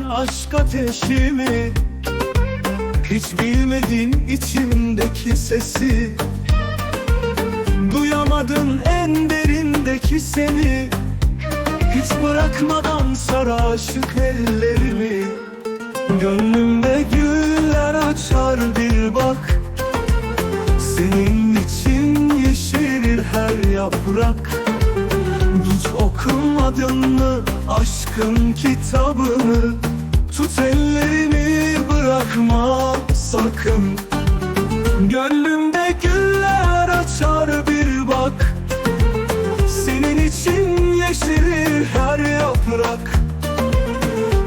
aşk ateşimi Hiç bilmedin içimdeki sesi. Duyamadın en derindeki seni. Hiç bırakmadan sar aşık ellerimi. Gönlümde güller açar bir bak. Senin için yeşerir her yaprak. Hiç okumadın mı aşkın kitabını Tut ellerimi bırakma sakın. Gönlümde güller açar bir bak. Senin için yeşerir her yaprak.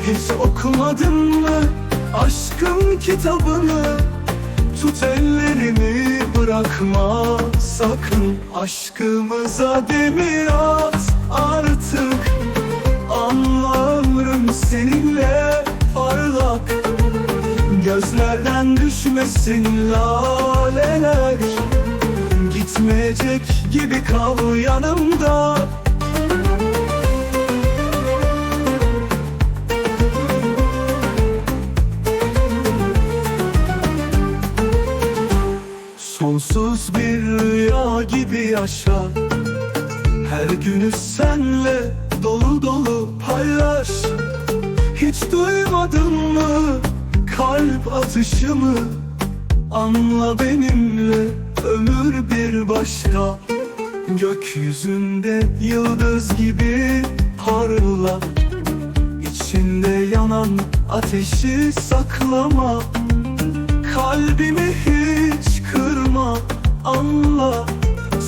Hiç okumadın mı aşkın kitabını? Tut ellerimi bırakma sakın. Aşkımıza demir at artık Anlarım seninle. parlak Gözlerden düşmesin laleler. Gitmeyecek gibi kal yanımda. Sonsuz bir rüya gibi yaşa. Her günü senle dolu dolu paylaş. Hiç duymadın mı kalp atışımı Anla benimle. Ömür bir başka Gökyüzünde yıldız gibi parla. İçinde yanan ateşi saklama. Kalbimi hiç kırma anla.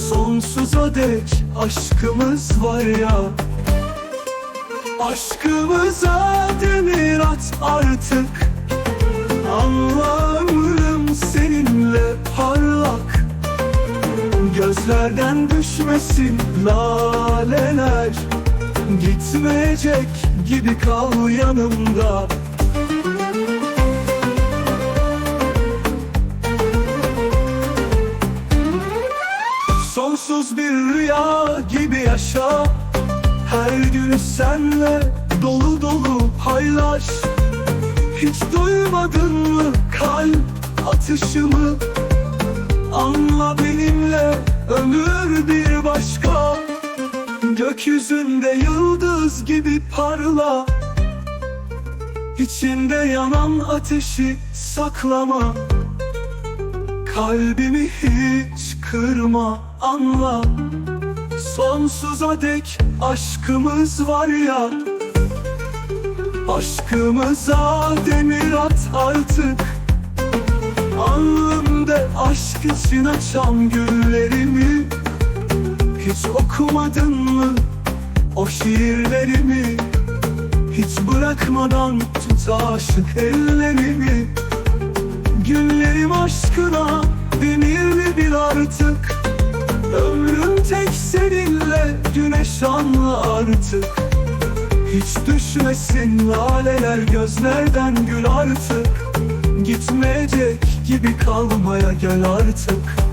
Sonsuza dek aşkımız var ya. Aşkımıza demir at artık Gözlerden düşmesin laleler. Gitmeyecek gibi kal yanımda. Sonsuz bir rüya gibi yaşa. Her gün senle dolu dolu paylaş. Hiç duymadın mı kalp atışımı? Anla benimle parla İçinde yanan ateşi saklama. Kalbimi hiç kırma anla. Sonsuza dek aşkımız var ya. Aşkımıza demir at artık. Alnımda aşk için açan güllerimi Hiç okumadın mı o şiirlerimi Hiç bırakmadan tut aşık ellerimi. Günlerim aşkına demirli bir artık? Ömrüm tek seninle güneş anla artık. Hiç düşmesin laleler gözlerden gül artık. Gitmeyecek gibi kalmaya gel artık